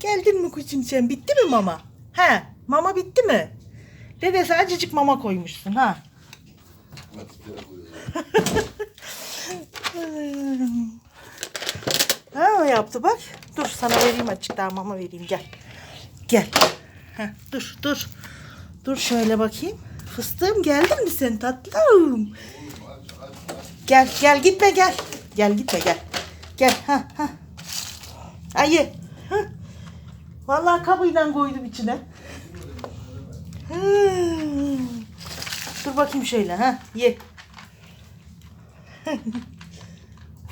Geldin mi kuzum sen? Bitti mi mama? He, mama bitti mi? Dedesi acıcık mama koymuşsun ha. ha yaptı bak. Dur sana vereyim açık daha mama vereyim gel. Gel. Heh, dur dur. Dur şöyle bakayım. Fıstığım geldin mi sen tatlım? Gel gel gitme gel. Gel gitme gel. Gel ha ha. Ayı. Ha. Vallahi kabıyla koydum içine. Hmm. Dur bakayım şöyle ha ye.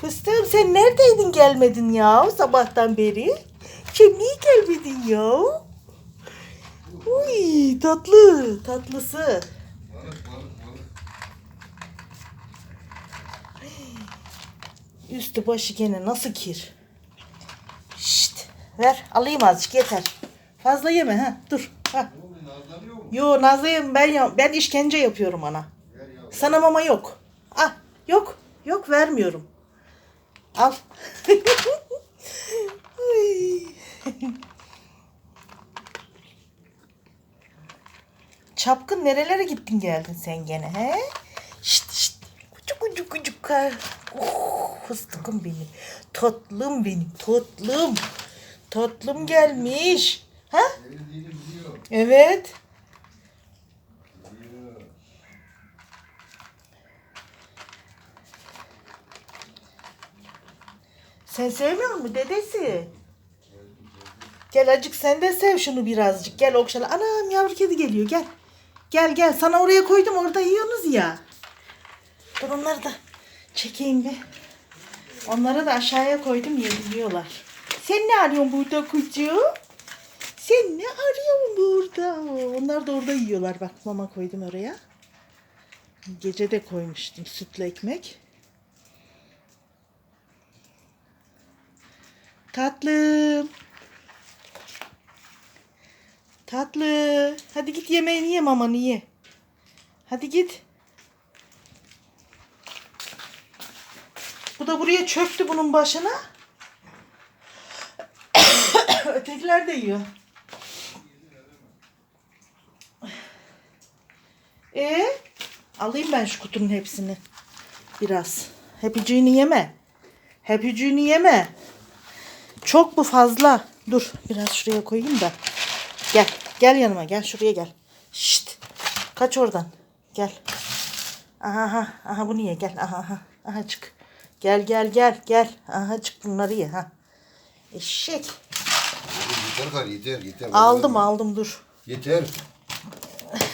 Fıstığım sen neredeydin gelmedin ya sabahtan beri? Sen niye gelmedin ya? Uy tatlı tatlısı. Üstü başı gene nasıl kir. Ver alayım azıcık yeter. Fazla yeme ha dur. Ha. Yo Nazlı'yım ben ben işkence yapıyorum ana. Sana mama yok. Ah yok yok vermiyorum. Al. Çapkın nerelere gittin geldin sen gene he? Şşt şşt. Kucuk kucuk kucuk. Oh, fıstıkım benim. Tatlım benim. Tatlım. Tatlım gelmiş. Ha? Evet. Sen sevmiyor musun dedesi? Gel acık sen de sev şunu birazcık. Gel okşala. Anam yavru kedi geliyor gel. Gel gel sana oraya koydum orada yiyorsunuz ya. Dur onları da çekeyim bir. Onları da aşağıya koydum yediriyorlar. Sen ne arıyorsun burada kucu? Sen ne arıyorsun burada? Onlar da orada yiyorlar. Bak mama koydum oraya. Gece de koymuştum sütlü ekmek. Tatlım. Tatlı. Hadi git yemeğini ye mamanı ye. Hadi git. Bu da buraya çöktü bunun başına. Ötekiler de yiyor. E alayım ben şu kutunun hepsini. Biraz. Hepiciğini yeme. Hepiciğini yeme. Çok bu fazla. Dur biraz şuraya koyayım da. Gel. Gel yanıma gel şuraya gel. Şşt. Kaç oradan. Gel. Aha aha. Aha bu niye gel. Aha aha. Aha çık. Gel gel gel gel. Aha çık bunları ye ha. Eşek. Yeter kar yeter yeter. Aldım aldım dur. Yeter.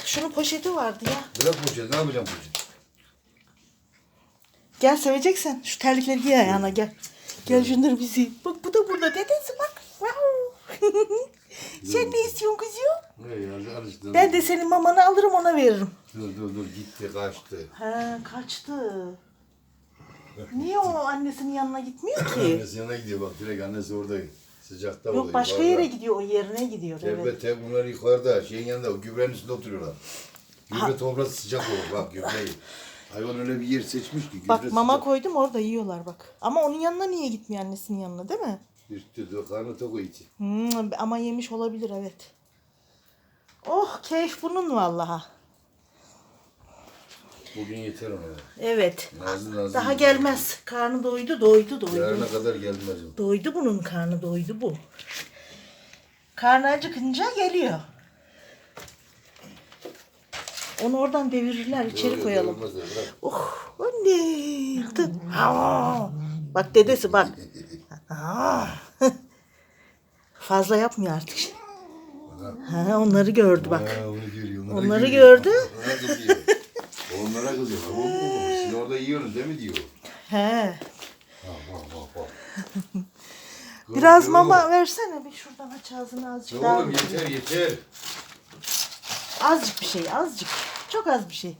Şunun poşeti vardı ya. Bırak poşet ne yapacağım poşet? Gel seveceksen. Şu terlikleri giy ayağına gel. Gel şunları bizi. Bak bu da burada dedesi bak. Wow. Sen ne istiyorsun kızım? Ne ya alıştın. Ben de senin mamanı alırım ona veririm. Dur dur dur gitti kaçtı. He kaçtı. Niye o annesinin yanına gitmiyor ki? Annesi yanına gidiyor bak direkt annesi orada. Sıcakta Yok oluyor, başka yukarıda. yere gidiyor o yerine gidiyor evet. Tevbe bunlar yukarıda şeyin yanında o gübrenin üstünde oturuyorlar. Gübre toprağı sıcak olur bak gübreyi. Hayvan öyle bir yer seçmiş ki gübre Bak mama sıcak. koydum orada yiyorlar bak. Ama onun yanına niye gitmiyor annesinin yanına değil mi? Üstü de karnı tok o içi. Hmm, ama yemiş olabilir evet. Oh keyif bunun vallaha. Bugün yeter ona. Evet. Nazlı nazlı. Daha gelmez. Karnı doydu doydu doydu. Yarına kadar gelmez o. Doydu bunun karnı doydu bu. Karnı acıkınca geliyor. Onu oradan devirirler içeri Öyle koyalım. olmaz bırak. Oh anne. Aa. Bak dedesi bak. Aa. Fazla yapmıyor artık. Ha, onları gördü bak. Ha, onu görüyor. Onları görüyor. gördü. Onlara kızıyor. Onlara kızıyor. Ha, bu, bu. Siz orada yiyorsunuz değil mi diyor. He. Biraz Kız, mama versene bir şuradan aç ağzını azıcık daha. Oğlum yeter yeter. Azıcık bir şey azıcık. Çok az bir şey.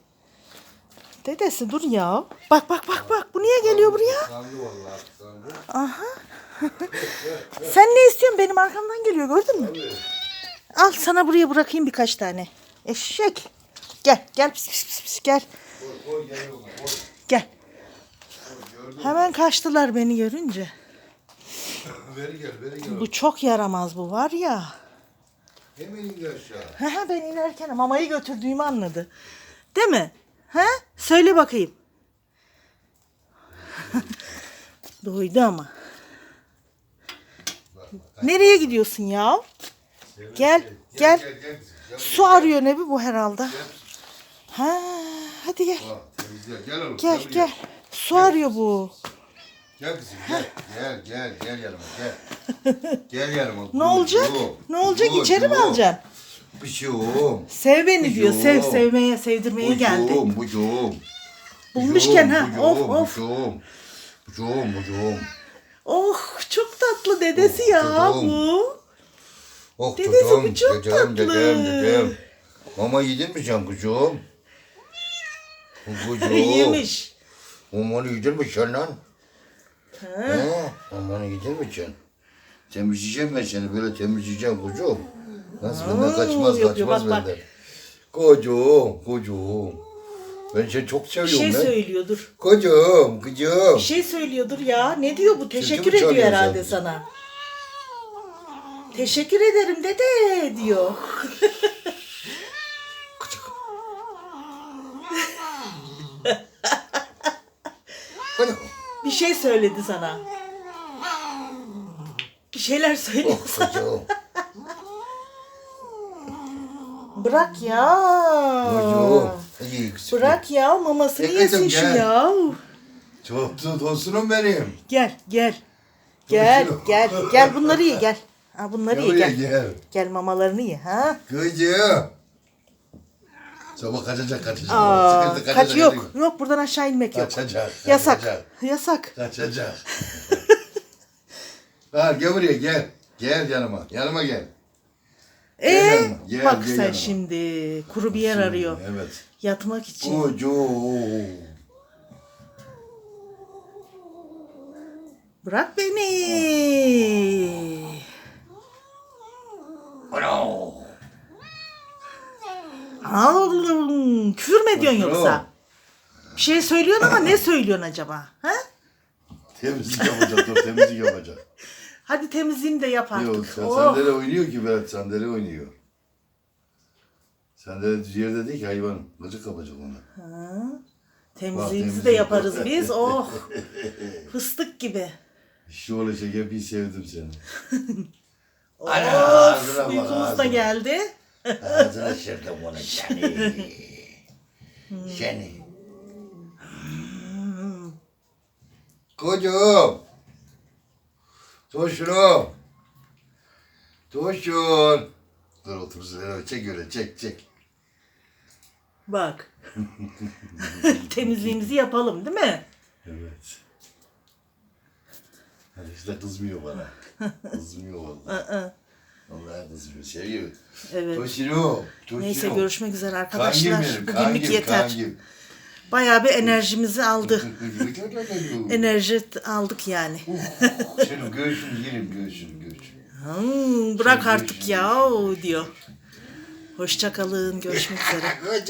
Dedesi dur ya. Bak bak bak bak bu niye geliyor buraya? Sandı vallahi sandı. Aha. Sen ne istiyorsun? Benim arkamdan geliyor gördün mü? Al sana buraya bırakayım birkaç tane. Eşek. Gel gel pis pis pis, pis gel. Gel? Hemen kaçtılar beni görünce. Veri gel, veri gel. Bu çok yaramaz bu var ya. Hemen indi aşağı. He ben inerken mamayı götürdüğümü anladı. Değil mi? He? Söyle bakayım. Doydu ama. Nereye gidiyorsun ya? Gel, gel. Gel, gel, gel. Gel, Su arıyor ne bu herhalde. Ha, hadi gel. Temizle. Gel oğlum. Gel buraya. gel. Su arıyor bu. Gel kızım gel. Gel gel gel yanıma gel. Gel yanıma. Ne olacak? Ne olacak? İçeri mi alacaksın? Bıçağım. Sev beni diyor. Sev, sevmeye, sevdirmeye geldi. Bıçağım, bıçağım. Bulmuşken ha. Of of. Bıçağım. Bıçağım, bıçağım. Oh çok tatlı dedesi ya Çocuğum. bu. Oh Dedesi çocuğum, bu çok dedem, tatlı. dedem, dedem. Mama yedin mi sen kucuğum? Kucuğum. Yemiş. Mamanı yedin mi sen lan? Ha. He? Mamanı yedin mi sen? Temizleyeceğim ben seni böyle temizleyeceğim kucuğum. Nasıl benden kaçmaz yapıyor, kaçmaz bak, bak. benden. Kucuğum, kucuğum. Ben seni çok Bir seviyorum şey lan. söylüyordur. Kucuğum. Bir şey söylüyordur ya. Ne diyor bu? Teşekkür ediyor herhalde sen? sana. Teşekkür ederim dede diyor. şey söyledi sana. Bir şeyler söyledi Oh sana. kucuğum. Bırak ya. Kucuğum. İyi kızım. Bırak ya mamasını Gel yesin kızım, şu gel. ya. Çok dostum benim. Gel gel. Gel Çocuğum. gel. Gel bunları ye gel. Ha bunları ye Buraya gel. gel. Gel mamalarını ye ha. Kızım. Sabah kaçacak kaçacak. Aa, Sıkıntı kaç kaçacak. yok. Yok buradan aşağı inmek yok. Kaçacak. Yasak. Kaçacak. Yasak. Kaçacak. Ha, gel buraya gel. Gel yanıma. Yanıma gel. Ee, yanıma, gel, bak gel sen yanıma. şimdi kuru bir yer arıyor. Evet. Yatmak için. Ucu. Bırak beni. Ano. Aa, küfür mü ediyorsun Yok. yoksa? Bir şey söylüyorsun ama ne söylüyorsun acaba? Ha? Temizlik yapacak. Dur temizlik yapacak. Hadi temizliğini de yap artık. Yok sen, Oh. sandalye oynuyor ki Berat sandalye oynuyor. Sandalye düz yerde değil ki hayvan. Gıcık kapacak ona. Temizliğimizi de yap. yaparız biz. Oh. Fıstık gibi. İşte olacak hep iyi sevdim seni. Of. ağzına bak, Uykumuz da ağzına. geldi. Ağzına şırdım onu seni. Seni. Kocam. Toşunum. Toşun. Dur otursun. Evet, çek öyle çek çek. Bak. Temizliğimizi yapalım değil mi? Evet. Hadi işte kızmıyor bana. Kızmıyor vallahi. Aa, Vallahi kızmıyor. Seviyor. Evet. Toşunum. Toşunum. Neyse görüşmek üzere Kangim arkadaşlar. benim. Bugünlük kangim, yeter. kangim. Bayağı bir enerjimizi aldı. Enerji aldık yani. Senin göğsünü yerim göğsünü göğsünü. Hmm, bırak artık ya diyor. Hoşça kalın. Görüşmek üzere.